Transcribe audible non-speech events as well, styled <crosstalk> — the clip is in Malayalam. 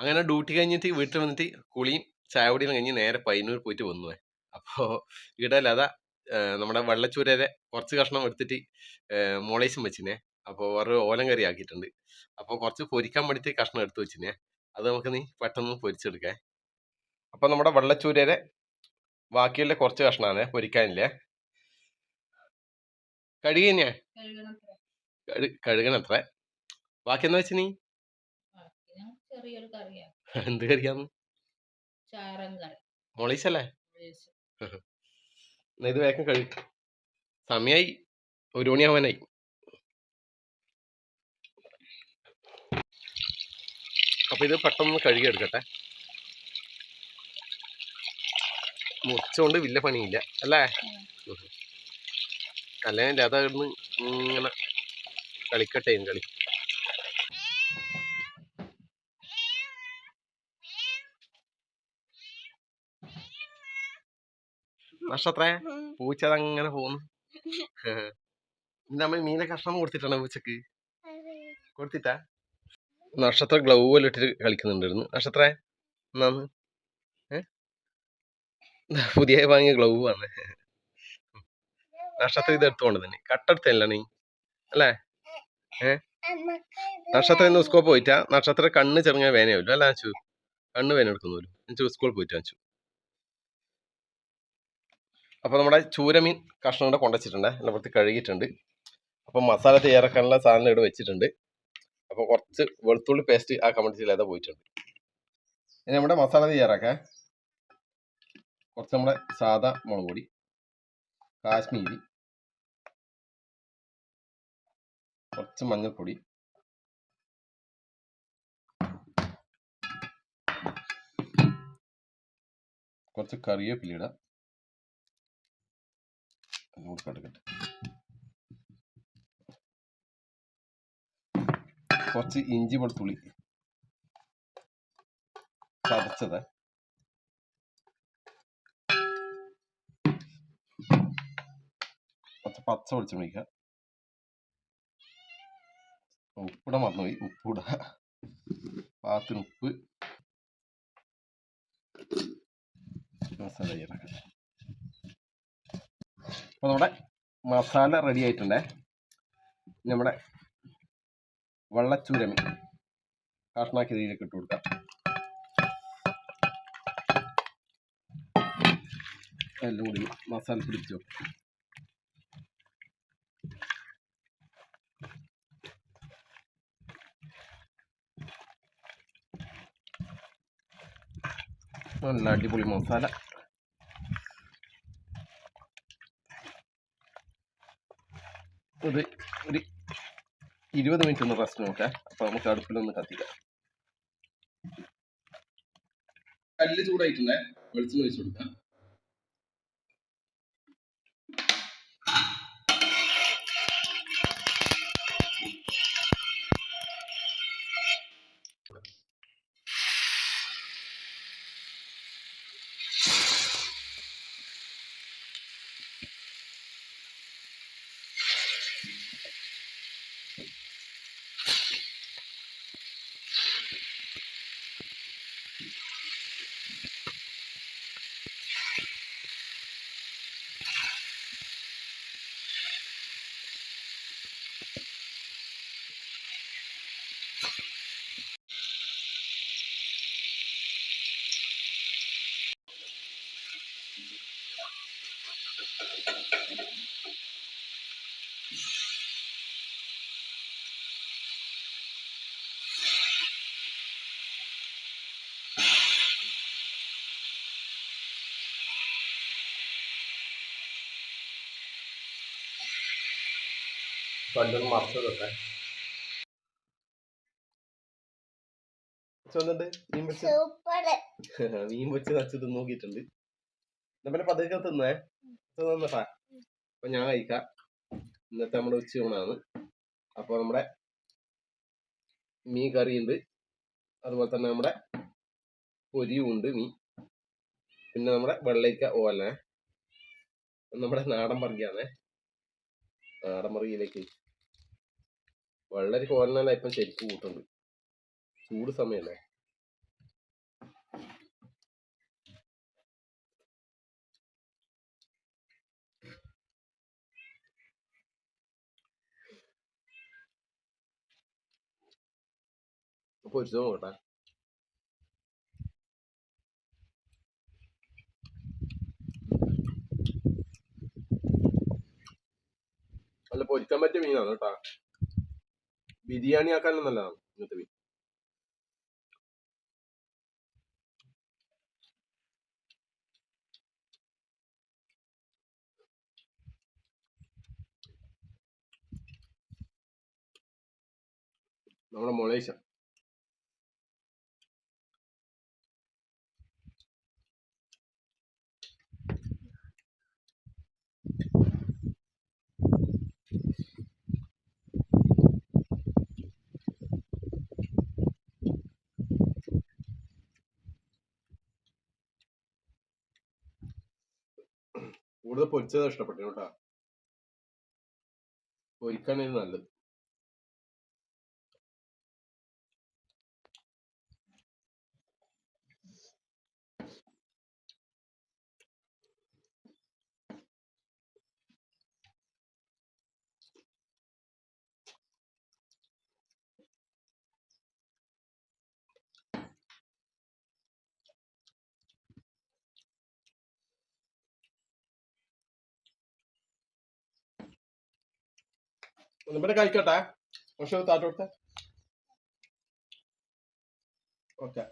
അങ്ങനെ ഡ്യൂട്ടി കഴിഞ്ഞിട്ട് വീട്ടിൽ വന്നിട്ട് കുളിയും ചായ കുടിയും കഴിഞ്ഞ് നേരെ പയ്യന്നൂർ പോയിട്ട് വന്നു. അപ്പോൾ ഇവിടെ ലത നമ്മുടെ വെള്ളച്ചൂരരെ കുറച്ച് കഷ്ണം എടുത്തിട്ട് മോളേശം വെച്ചിനെ. അപ്പോൾ വേറെ ഓലം കറി ആക്കിയിട്ടുണ്ട്. അപ്പോൾ കുറച്ച് പൊരിക്കാൻ വേണ്ടിയിട്ട് കഷ്ണം എടുത്തു വെച്ചിനെ. അത് നമുക്ക് നീ പെട്ടെന്ന് പൊരിച്ചെടുക്കേ. അപ്പോൾ നമ്മുടെ വെള്ളച്ചൂരരെ ബാക്കിയുള്ള കുറച്ച് കഷ്ണമാണ് പൊരിക്കാനില്ലേ? കഴുകി തന്നെയാ കഴുകണത്ര. ബാക്കി എന്താ വെച്ച് നീ ചെറിയൊരു എന്ത് കറിയാന്ന്? ചാറൻ കറി. മോളീസല്ലേ? ഒഴിച്ച്. എന്നാ ഇത് വേഗം കഴി. സമയായി. ഒരു മണിയാവാനായി. അപ്പൊ ഇത് പെട്ടെന്ന് കഴുകിയെടുക്കട്ടെ മുറിച്ചുകൊണ്ട് വില്ല പണിയില്ല. അല്ലേ. അല്ലെങ്കിൽ ഇവിടുന്ന് ഇങ്ങനെ കളിക്കട്ടെ കളി. നഷ്ടത്രേ പൂച്ച അതങ്ങനെ പോന്നു <laughs> നമ്മൾ മീനെ കഷ്ണം കൊടുത്തിട്ടാണ് പൂച്ചക്ക്? കൊടുത്തിട്ടാ? നക്ഷത്ര ഗ്ലൗ എല്ലാം ഇട്ടിട്ട് കളിക്കുന്നുണ്ടായിരുന്നു. നക്ഷത്രേ എന്നാന്ന് ഏ? പുതിയ വാങ്ങിയ ഗ്ലൗ ആണ്. <laughs> നക്ഷത്ര ഇത് എടുത്തോണ്ട് തന്നെ കട്ടെടുത്തല്ല നീ. അല്ലേ? ഏ? നക്ഷത്ര ഇന്ന് സ്കൂൾ പോയിട്ടാ? നക്ഷത്ര കണ്ണ് ചെറുങ്ങനെ വേനയാവില്ല അല്ല അച്ചു? കണ്ണ് വേന എടുക്കുന്നു സ്കൂൾ സ്കൂളിൽ പോയിട്ടാ അച്ചു? അപ്പൊ നമ്മുടെ ചൂരമീൻ കഷ്ണം കൂടെ കൊണ്ടുവച്ചിട്ടുണ്ട്. വൃത്തി കഴുകിയിട്ടുണ്ട്. അപ്പോൾ മസാല തയ്യാറാക്കാനുള്ള സാധനം ഇവിടെ വെച്ചിട്ടുണ്ട്. അപ്പോൾ കുറച്ച് വെളുത്തുള്ളി പേസ്റ്റ് ആ ഏതാ പോയിട്ടുണ്ട്. ഇനി നമ്മുടെ മസാല തയ്യാറാക്കാൻ കുറച്ച് നമ്മുടെ സാധാ മുളക് പൊടി കാശ്മീരി കുറച്ച് മഞ്ഞൾപ്പൊടി കുറച്ച് കറിവേപ്പില ഇടാം. അതും കൂടി കടുക്കട്ടെ. കുറച്ച് ഇഞ്ചി വെളുത്തുള്ളി ചതച്ചത്. കുറച്ച് പച്ച വെളിച്ചെണ്ണ ഒഴിക്കുക. ഉപ്പിട മറന്നുപോയി. ഉപ്പിട. പാത്തിന് ഉപ്പ്. മസാല ചേർക്കാം അപ്പോൾ നമ്മുടെ മസാല റെഡി ആയിട്ടുണ്ടേ. നമ്മുടെ വള്ളച്ചൂരമി കാഷ്ണാക്കി ഇതിലേക്ക് ഇട്ട് കൊടുക്കാം. എല്ലാം കൂടി മസാല പിടിച്ചു നല്ല അടിപൊളി മസാല. ഇത് ഒരു ഇരുപത് മിനിറ്റ് ഒന്ന് റെസ്റ്റ് നോക്കാം. അപ്പൊ നമുക്ക് അടുപ്പിലൊന്ന് കത്തിക്കാം. കല്ല് ചൂടായിട്ടുണ്ടേ? വെളിച്ചെണ്ണ ഒഴിച്ചു കൊടുക്കാം. പണ്ടൊന്ന് മറച്ചു മീൻ വെച്ച് <laughs> വെച്ച് നച്ചത് നോക്കിയിട്ടുണ്ട്. നമ്മളെ പതുക്കെ തിന്നേ. അപ്പൊ ഞാൻ കഴിക്കാം. ഇന്നത്തെ നമ്മുടെ ഉച്ചയൂണാണ് അപ്പൊ നമ്മുടെ മീൻ ഉണ്ട് അതുപോലെ തന്നെ നമ്മുടെ പൊരിയും ഉണ്ട് മീൻ. പിന്നെ നമ്മുടെ വെള്ളയ്ക്ക ഓല നമ്മുടെ നാടൻ പറങ്കിയാണേ നാടൻ പറങ്കിയിലേക്ക് വെള്ളരിക്ക ഓലനല്ല ഇപ്പം ശരിക്കും കൂട്ടുണ്ട്. ചൂട് സമയല്ലേ? പൊരിച്ചു നോക്കട്ടെ അല്ല പൊരിക്കാൻ പറ്റിയ മീനാണ് കേട്ടാ. ബിരിയാണി ആക്കാനും നല്ലതാണ് ഇങ്ങനത്തെ മീൻ. നമ്മുടെ മൊളേശ കൂടുതൽ പൊരിച്ചതാ ഇഷ്ടപ്പെട്ടു കേട്ടാ. പൊരിക്കാനായിരുന്നു നല്ലത്. ഇവിടെ കഴിക്കട്ടെ? പക്ഷെ താറ്റോട്ടെ ഓക്കെ.